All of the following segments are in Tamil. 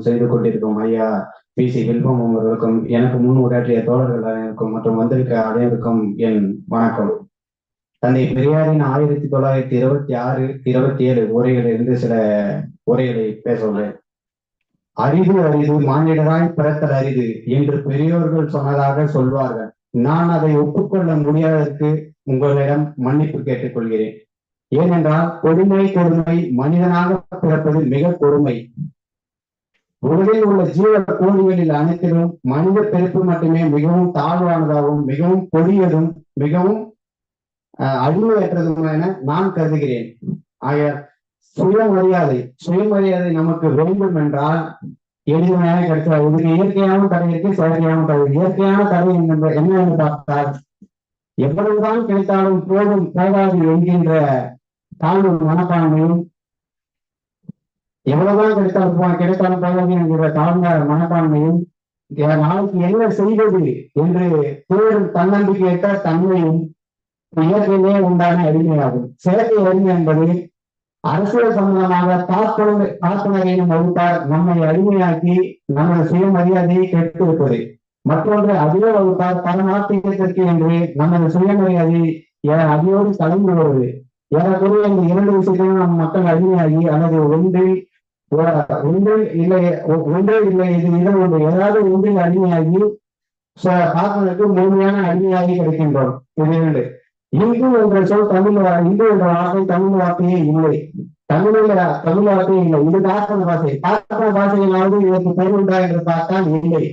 செய்து கொண்டிருக்கும் ஐயா பி சி வில்பம் அவர்களுக்கும் எனக்கு முன் உரையாற்றிய தோழர்கள் அனைவருக்கும் மற்றும் வந்திருக்க அனைவருக்கும் என் வணக்கம். தந்தை பெரியாரின் ஆயிரத்தி தொள்ளாயிரத்தி இருபத்தி ஆறு இருபத்தி ஏழு உரைகளிலிருந்து சில உரைகளை பேச உள்ளேன். அரிது அரிது மானிடராய் பிறத்தல் அரிது என்று பெரியோர்கள் சொன்னதாக சொல்வார்கள். நான் அதை ஒப்புக்கொள்ள முடியாததற்கு உங்களிடம் மன்னிப்பு கேட்டுக்கொள்கிறேன். ஏனென்றால் கொடுமை கொடுமை மனிதனாக பிறப்பது மிக கொடுமை. உலகில் உள்ள ஜீவ கோடிகளில் அனைத்திலும் மனித பிறப்பு மட்டுமே மிகவும் தாழ்வானதாகவும் மிகவும் கொடியதும் மிகவும் அஹ், என நான் கருதுகிறேன். ஆக சுயமரியாதை சுயமரியாதை நமக்கு வேண்டும் என்றால் எளிமையாக கிடைச்சா இதுக்கு இயற்கையான தடை இருக்கு செயற்கையான தடை இயற்கையான தடை என்பது என்ன என்று பார்த்தால் எவ்வளவுதான் கிடைத்தாலும் போதும் போதாது என்கின்ற தாழ்வு மனப்பான்மையும் எவ்வளவுதான் கிடைத்தாலும் போ- கிடைத்தாலும் போதாது என்கிற தாழ்ந்த மனப்பான்மையும் நாளைக்கு என்ன செய்வது என்று தேடும் தன்னம்பிக்கையற்ற தன்மையும் இயற்கையிலே உண்டான அறிமையாகும் செயற்கை அடிமை என்பது அரசியல் சம்பந்தமாக காப்புணர் காப்புணரையும் வகுப்பார் நம்மை அடிமையாக்கி நமது சுயமரியாதையை கெட்டு வைப்பது மற்றொன்று அதே வகுப்பார் பரமாத்தியத்திற்கு என்று நமது சுயமரியாதை ஏ- அதையோடு கலந்து வருவது. ஏறக்குறைய இந்த இரண்டு விஷயத்திலும் நம் மக்கள் அடிமையாகி அல்லது ஒன்றில் ஒன்றில் இல்லை ஒன்றே இல்லை இது இடம் ஒன்று ஏதாவது ஒன்றில் அடிமையாகி ஆத்மனுக்கு முழுமையான அடிமையாகி கிடைக்கின்றோம். இது இரண்டு. இந்து என்ற சொல் தமிழ் இந்து என்ற வார்த்தை தமிழ் வார்த்தையே இல்லை. தமிழில் தமிழ் வார்த்தையே இல்லை. இது கார்பன பாஷை. கார்பன பாஷையிலாவது இதற்கு பொருள் உண்டா என்று பார்த்தால் இல்லை.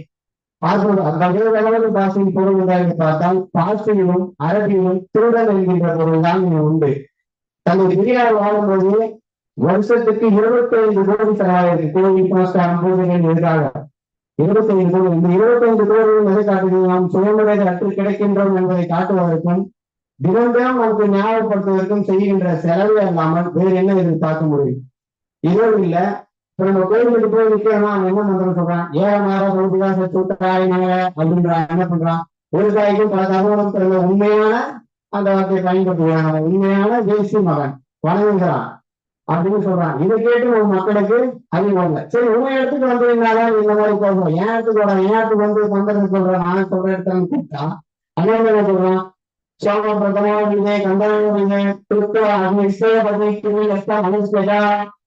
பார்ப்பது வேறு பாஷையில் பொருள் உண்டா என்று பார்த்தால் பாஷையிலும் அரபியிலும் திருடன் என்கின்ற பொருள் தான் இங்கு உண்டு. தனது பெரியார் வாழும்போது வருஷத்துக்கு இருபத்தி ஐந்து கோடி தராயிரம் கோவில் போஸ்டாம் பூஜைகள் எதிராக இருபத்தி ஐந்து கோடி இந்த இருபத்தி ஐந்து கோடிகள் எதை காட்டுகிறது நாம் சுயமுறை அற்று கிடைக்கின்றோம் என்பதை காட்டுவதற்கும் தினம் தினம் நமக்கு ஞாபகப்படுத்துவதற்கும் செய்கின்ற செலவு அல்லாமல் வேறு என்ன இதில் பார்க்க முடியும்? இதுவும் இல்ல. இப்ப நம்ம கோயிலுக்கு போய் நிற்கிறோம் என்ன பண்றோம்னு சொல்றான்? ஏழமார பௌத்திகாச சூட்டாய் அப்படின்றான் என்ன பண்றான்? ஒரு தாய்க்கும் பல தகவலும் பிறந்த உண்மையான அந்த வார்த்தையை பயன்படுத்துகிறான். உண்மையான தேசிய மகன் வணங்குகிறான். அப்படின்னு சொல்றான் இதை கேட்டு ஒரு மக்களுக்கு அறிவாங்க சரி உங்க இடத்துக்கு வந்ததுனால இந்த மாதிரி போகணும் என் இடத்துக்கு வர என் இடத்துக்கு வந்து பண்றது சொல்றேன் நான் சொல்ற இடத்துல கூப்பிட்டா அண்ணன் என்ன சொல்றான். சோம பிரதம விஜய் கந்தன விஜய் திருத்த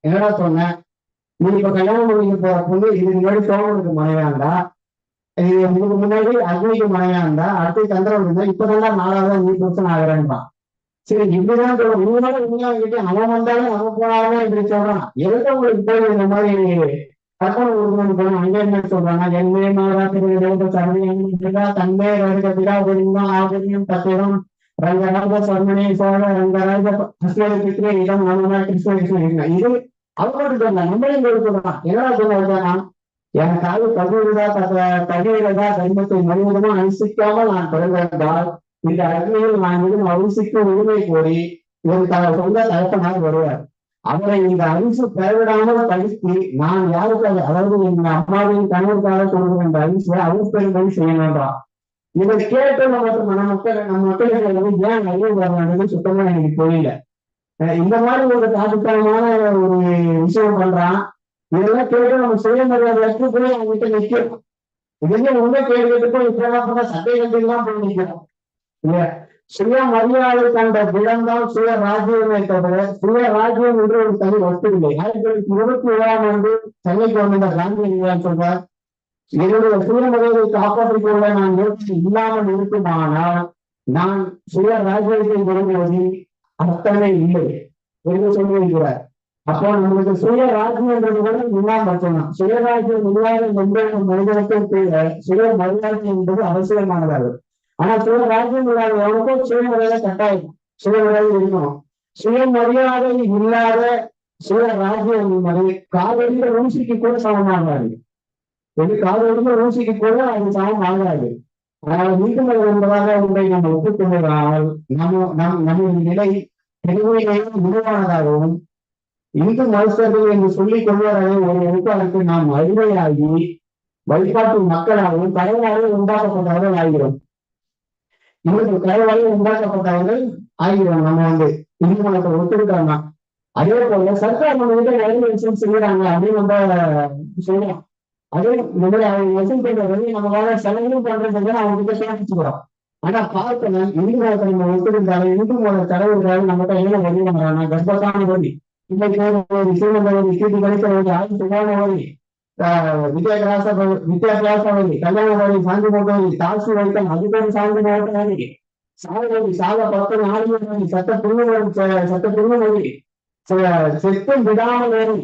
என்னடா சொன்னேன் நீ இப்ப கல்யாணம் பண்ணிக்க போற பொண்ணு இதுக்கு முன்னாடி சோமனுக்கு மனைவியாண்டா? இது இதுக்கு முன்னாடி அக்னிக்கு மனைவியாண்டா? அடுத்து சந்திரன் இருந்தா இப்பதான் நாலாவது நீ பிரச்சனை ஆகிறேன்பான் சரி இப்படிதான் சொல்ல உண்மையோட உண்மையா கிட்ட அவன் வந்தாலும் அவன் போனாலும் இப்படி சொல்றான். எதுக்கு உங்களுக்கு போய் இந்த மாதிரி கற்பனை உருவம் போன அங்க என்ன சொல்றாங்க? என்மே மாதாத்திரி சரணியா தன்மே ரகபிடா ஒருங்கம் ஆதரியம் தத்திரம் ரங்கராஜ சர்மனே சோழ ரங்கராஜ கிருஷ்ணகிரி இடம் நம்ம கிருஷ்ண கிருஷ்ண இது அவங்களுக்கு சொன்னா நம்மளையும் கொடுத்து சொல்றான் என்னடா சொன்னா எனக்காக தகுதிதா தகையிலதா தர்மத்தை முழுவதுமா அனுசிக்காமல் நான் பிறந்தால் இந்த அக்னியில் நான் மீது அரிசிக்கும் உரிமை கோரி ஒரு த சொந்த தகப்பனாக வருவார். அவரை இந்த அரிசி பெயரிடாமல் படுத்தி நான் யாருக்காக அதாவது எங்க அம்மாவின் கணவருக்காக கொடுக்கிற இந்த அரிசியை அவர் பெரும்படி செய்யணும்ன்றான் இதை கேட்டு நமக்கு நம்ம மக்கள் நம்ம மக்களுக்கு வந்து ஏன் அறிவு வரணும்னு சுத்தமா எனக்கு புரியல. இந்த மாதிரி ஒரு தாக்குத்தனமான ஒரு விஷயம் பண்றான். இதெல்லாம் கேட்டு நம்ம சுயமரியாதை எடுத்து போய் அவங்ககிட்ட கிட்ட நிக்கிறோம் இதுல உண்மை கேள்விட்டு போய் இப்பெல்லாம் சட்டை கட்டிலாம் போய் நிக்கிறோம் சுய மரியாதை கண்ட விடம்தான் சுய ராஜ்யமே தவிர சுய ராஜ்யம் என்று ஒரு தனி வஸ்து இல்லை ஆயிரத்தி இருபத்தி ஏழாம் ஆண்டு சென்னைக்கு வந்த காந்தியடிகள் சொல்றார்? என்னுடைய சுயமரியாதை காப்பாற்றிக் கொள்ள நான் முயற்சி இல்லாமல் இருக்குமானால் நான் சுய ராஜ்யத்தை விரும்புவதில் அர்த்தமே இல்லை என்று சொல்லியிருக்கிறார். அப்போ நம்மளுக்கு சுய ராஜ்யம்ன்றது கூட இல்லாம மட்டும்தான் சுயராஜ்யம் இல்லாத எந்த மனிதனுக்கும் கூட சுய மரியாதை என்பது அவசியமானதாகும். ஆனா சுய ராஜ்யம் இல்லாத எவனுக்கும் சுயமரியாதை கட்டாயம். சுயமரியாதை இருக்கணும். சுயமரியாதை இல்லாத சுய ராஜ்யம் என்பது காதலிந்த ஊசிக்கு கூட சமமாகாது இது காதலிந்த ஊசிக்கு கூட அது சமம் ஆகாது. ஆனால் நீதிமன்ற என்பதாக உங்களை நம்ம ஒப்புக்கொண்டதால் நம்ம நம் நமது நிலை தெளிவையும் முடிவானதாகவும் இந்து மனுஷர்கள் என்று சொல்லிக் கொள்வதாக ஒரு எழுத்தாளருக்கு நாம் அடிமையாகி வழிபாட்டு மக்களாகவும் கடவுளாக உண்டாக்கப்பட்டவர்கள் ஆகிறோம். இவர்கள் கடவுளாக உண்டாக்கப்பட்டவர்கள் ஆகிறோம் நம்ம வந்து நீதிமன்றத்தை ஒத்துக்கிட்டாங்க. அதே போல சர்க்கார் நம்ம கிட்ட நிறைய விஷயம் செய்யறாங்க அப்படின்னு நம்ம சொல்லுவோம் அதே நம்மளுடைய மாதிரி அவங்க வசூல் பண்றது நம்மளால செலவும் பண்றது அவங்க கிட்ட சேமிச்சுக்கிறோம் ஆனா பார்க்கணும் நீதிமன்றத்தை நம்ம ஒத்துக்கிட்டாலும் இந்து மத தலைவர்கள் நம்ம என்ன வழி பண்றாங்க கர்ப்பத்தான வழி. இன்னைக்கு ஒரு விஷயம் வழி சீட்டு கிடைத்த ஆயுள் சுகாதார வழி வித்யாகிராச வித்யாகிராச வழி கல்யாண வழி சாந்தி மோட்ட வழி தாசி வைத்தம் அதுக்கு சாந்தி மோட்ட வழி சாக வழி சாக சட்ட புண்ணு சட்ட புண்ணு வழி செத்தும் விடாமல் வழி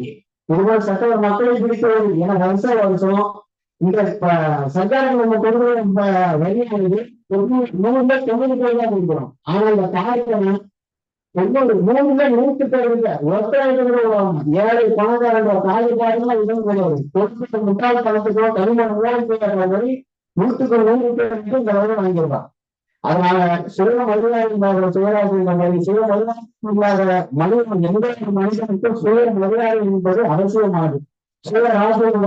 இதுபோல் சட்ட மக்களை பிடிக்க வழி என வருஷம் வருஷம் இந்த சர்க்காருக்கு நம்ம கொடுக்குற வழியானது நூறுல தொண்ணூறு பேர் தான் கொடுக்குறோம். ஆனா இந்த காரியம் ஒவ்வொரு மூணுல நூற்று பேர் இல்ல ஒருத்தர் ஏழை பணக்காரங்க காலி இதுவும் கிடையாது தொண்ணூத்தி பணத்துக்கோ கனிமணம் மாதிரி நூற்றுக்கு நூறு பேர் இந்த வருடம் வாங்கியிருப்பான் அதனால சுய மரியாதை சுயராஜ் மாதிரி சுய மரியாதை இல்லாத மனிதன் எந்த ஒரு மனிதனுக்கும் சுய மரியாதை என்பது அவசியமானது. சுய ராசியம்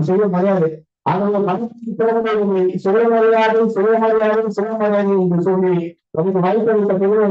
சுய மரியாதை. அவங்க மனசுக்கு பிறகு சுயமரியாதை சுயமரியாதை சுயமரியாதை என்று சொல்லி நமக்கு வாய்ப்பளித்த பிறகு